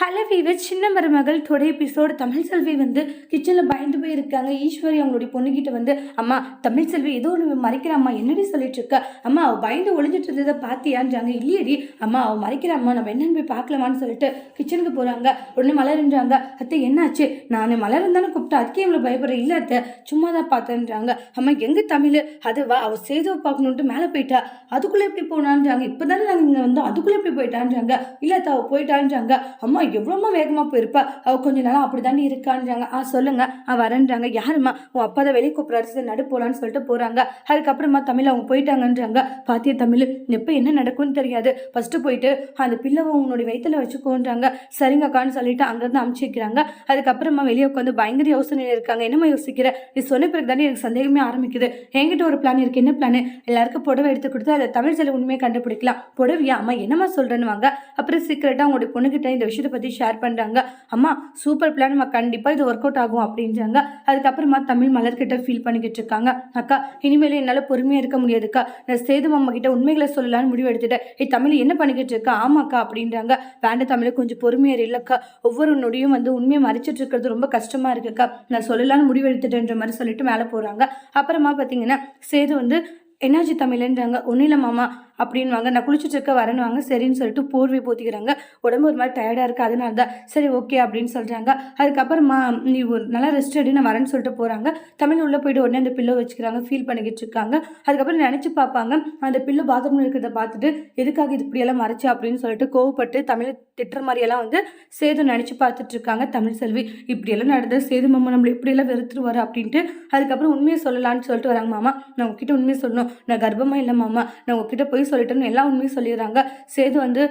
Hello viewer சின்ன மருமகள் today episode Tamil செல்வி வந்து கிச்சனில் பயந்து போயிருக்காங்க. ஈஸ்வரி அவங்களுடைய பொண்ணுகிட்ட வந்து அம்மா தமிழ் செல்வி ஏதோ ஒன்று மறைக்கிறாம்மா என்னடி சொல்லிட்டு இருக்கா? அம்மா அவள் பயந்து ஒளிஞ்சிட்டு இருந்ததை பார்த்தியான்றாங்க இல்லையடி அம்மா அவள் மறைக்கிறாம்மா நம்ம என்னன்னு போய் பார்க்கலாமான்னு சொல்லிட்டு கிச்சனுக்கு போகிறாங்க உடனே மலருன்றாங்க அத்தை என்னாச்சு? நான் மலர்னு தானே அதுக்கே இவ்வளோ பயப்படுறேன். இல்லை அத்தை சும்மா தான் பார்த்தேன்றாங்க. அம்மா எங்கே தமிழ்? அதுவா அவள் சேதுவை பார்க்கணுன்ட்டு மேலே போயிட்டா. அதுக்குள்ளே எப்படி போனான்றாங்க? இப்போ தானே நாங்கள் இங்கே வந்தோம். அதுக்குள்ளே எப்படி போயிட்டான்றாங்க? இல்லை அத்தை அவள் போயிட்டான்றாங்க. அம்மா எவ்வளோமா வேகமாக போயிருப்பா? அவள் கொஞ்ச நாளாக அப்படி தானே இருக்கான்றாங்க. ஆ சொல்லுங்க. ஆ வரேன்றாங்க. யாரும்மா? உன் அப்பா தான் வெளியே கூப்பிட்றாரு. சரி நடு போகலான்னு சொல்லிட்டு போகிறாங்க அதுக்கப்புறமா தமிழ் அவங்க போயிட்டாங்கன்றாங்க. பாத்திய தமிழ்? எப்போ என்ன நடக்கும்னு தெரியாது. ஃபஸ்ட்டு போயிட்டு அந்த பிள்ளவை உன்னுடைய வயிற்றுல வச்சுக்கோன்றாங்க. சரிங்கக்கான்னு சொல்லிட்டு அங்கேருந்து அமுச்சு வைக்கிறாங்க. அதுக்கப்புறமா வெளியே உட்காந்து பயங்கர யோசனையில் இருக்காங்க. என்னம்மா யோசிக்கிற? நீ சொன்ன பிறகு தானே எனக்கு சந்தேகமே ஆரம்பிக்குது. என்கிட்ட ஒரு பிளான் இருக்குது என்ன பிளான் எல்லாருக்கும் புடவை எடுத்து கொடுத்து அதை தமிழ் செல்வி உண்மையை கண்டுபிடிக்கலாம். புடவையா? அம்மா என்னம்மா சொல்கிறேன்னு வாங்க அப்புறம் சீக்கிரட்டாக உங்களுடைய பொண்ணுக்கிட்ட இந்த விஷயத்தை பற்றி ஷேர் பண்ணுறாங்க அம்மா சூப்பர் பிளான் நம்ம கண்டிப்பாக இது ஒர்க் அவுட் ஆகும் அப்படின்றாங்க. அதுக்கப்புறமா தமிழ் மலர்கிட்ட ஃபீல் பண்ணிக்கிட்டு இருக்காங்க. அக்கா இனிமேல் என்னால் பொறுமையாக இருக்க முடியாதுக்கா. நான் சேது மாமா கிட்ட உண்மைகளை சொல்லலாம்னு முடிவு எடுத்துட்டேன். ஏ தமிழ் என்ன பண்ணிக்கிட்டு இருக்கா? ஆமாக்கா அப்படின்றாங்க. வேண்ட தமிழ் கொஞ்சம் பொறுமையாக இல்லைக்கா. ஒவ்வொரு நொடியும் வந்து உண்மையை மறைச்சிட்டு இருக்கிறது ரொம்ப கஷ்டமாக இருக்குக்கா. நான் சொல்லலாம்னு முடிவு எடுத்துட்டேன்ற மாதிரி சொல்லிட்டு மேலே போகிறாங்க அப்புறமா பார்த்தீங்கன்னா சேது வந்து என்னாச்சு தமிழன்றாங்க. ஒன்றும் இல்லை மாமா. அப்படின்வாங்க நான் குளிச்சுட்டு இருக்க வரேன்னுவாங்க. சரின்னு சொல்லிட்டு போர்வை போத்திக்கிறாங்க. உடம்பு ஒரு மாதிரி டயர்டாக இருக்குது அதனால தான் சரி ஓகே அப்படின்னு சொல்கிறாங்க அதுக்கப்புறமா நீ ஒரு நல்லா ரெஸ்ட் எடு நான் வரேன்னு சொல்லிட்டு போகிறாங்க தமிழ் உள்ளே போயிட்டு உடனே அந்த பில்லோ வச்சுக்கிறாங்க. ஃபீல் பண்ணிக்கிட்டு இருக்காங்க. அதுக்கப்புறம் நினச்சி பார்ப்பாங்க. அந்த பில்லு பாத்ரூமில் இருக்கிறத பார்த்துட்டு எதுக்காக இது இப்படியெல்லாம் மறைச்சு அப்படின்னு சொல்லிட்டு கோவப்பட்டு தமிழ் திட்டுற மாதிரியெல்லாம் வந்து சேது நினச்சி பார்த்துட்டு இருக்காங்க தமிழ் செல்வி. இப்படியெல்லாம் நடந்த சேது மாமா நம்மளை இப்படியெல்லாம் வெறுத்துருவார் அப்படின்ட்டு அதுக்கப்புறம் உண்மையை சொல்லலான்னு சொல்லிட்டு வராங்க. மாமா நான் உங்ககிட்ட உண்மையை சொல்லணும். நான் கர்ப்பமாக இல்லை மாமா. நான் உங்ககிட்ட போய் சொல்லிட்டேன்னு எல்லா உண்மையும் சொல்லிடுறாங்க. சேது வந்து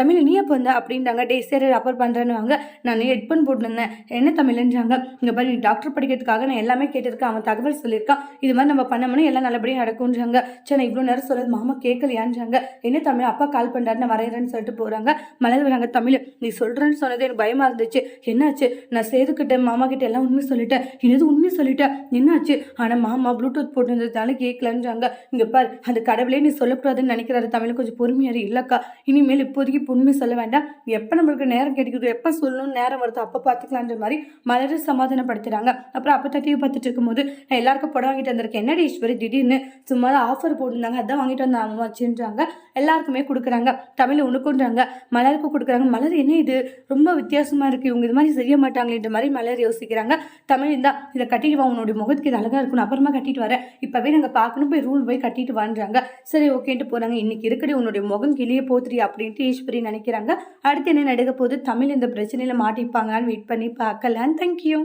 தமிழ் நீ எப்போ வந்த? அப்படின்றாங்க. டே சரி ரெஃபர் பண்ணுறேன்னு வாங்க நான் ஹெட்பன் போட்டுருந்தேன். என்ன தமிழ்ன்றாங்க இங்கே பாரு நீ டாக்டர் படிக்கிறதுக்காக நான் எல்லாமே கேட்டிருக்கேன். அவன் தகவல் சொல்லியிருக்கான் இது மாதிரி நம்ம பண்ணோம்னா எல்லாம் நல்லபடியாக நடக்கும்ன்றாங்க. சரி நான் இவ்வளோ நேரம் சொல்லுறது மாமா கேட்கலையான்றாங்க. என்ன தமிழ்? அப்பா கால் பண்ணுறாரு நான் வரைகிறேன்னு சொல்லிட்டு போகிறாங்க மலர் வராங்க தமிழ் நீ சொல்கிறேன்னு சொன்னது எனக்கு பயமாக இருந்துச்சு. என்னாச்சு? நான் சேதுக்கிட்ட மாமா கிட்ட எல்லாம் உண்மை சொல்லிட்டேன். என்னது உண்மை சொல்லிட்டேன் என்னாச்சு? ஆனால் மாமா ப்ளூடூத் போட்டுருந்ததுனால கேட்கலன்றாங்க. இங்கே பார் அந்த கடவுளே நீ சொல்லக்கூடாதுன்னு நினைக்கிறாரு தமிழ் கொஞ்சம் பொறுமையாரு இல்லைக்கா இனிமேல் இப்போதைக்கு இப்போ உண்மை சொல்ல வேண்டாம். எப்போ நம்மளுக்கு நேரம் கிடைக்குது எப்போ சொல்லணும் நேரம் வருதோ அப்போ பார்த்துக்கலான்ற மாதிரி மலர் சமாதானப்படுத்துகிறாங்க அப்புறம் அப்போ தட்டியை பார்த்துட்டு இருக்கும்போது நான் எல்லாருக்கும் படம் வாங்கிட்டு வந்திருக்கேன். என்னடி ஈஸ்வரி திடீர்னு சும்மா ஆஃபர் போட்டிருந்தாங்க அதான் வாங்கிட்டு வந்தாங்க வச்சுன்றாங்க. எல்லாருக்குமே கொடுக்குறாங்க. தமிழ் உனக்குன்றாங்க மலருக்கு கொடுக்குறாங்க. மலர் என்ன இது? ரொம்ப வித்தியாசமாக இருக்குது இவங்க இது மாதிரி செய்ய மாட்டாங்களேன்ற மாதிரி மலர் யோசிக்கிறாங்க. தமிழ் இருந்தா இதை கட்டிட்டு வா உன்னுடைய முகத்துக்கு இது அழகாக இருக்கணும் அப்புறமா கட்டிட்டு வரேன். இப்போவே நாங்கள் பார்க்கணும் போய் ரூல் போய் கட்டிட்டு வான்றாங்க. சரி ஓகேன்ட்டு போகிறாங்க இன்னைக்கு இருக்கடி உன்னுடைய முகம் கிளியே போத்துரி அப்படின்ட்டு ஈஸ்வரி நினைக்கிறாங்க. அடுத்து என்ன நடக்க போது தமிழ் இந்த பிரச்சனையில் மாட்டிப்பாங்கன்னு வெயிட் பண்ணி பார்க்கலாம் தேங்க்யூ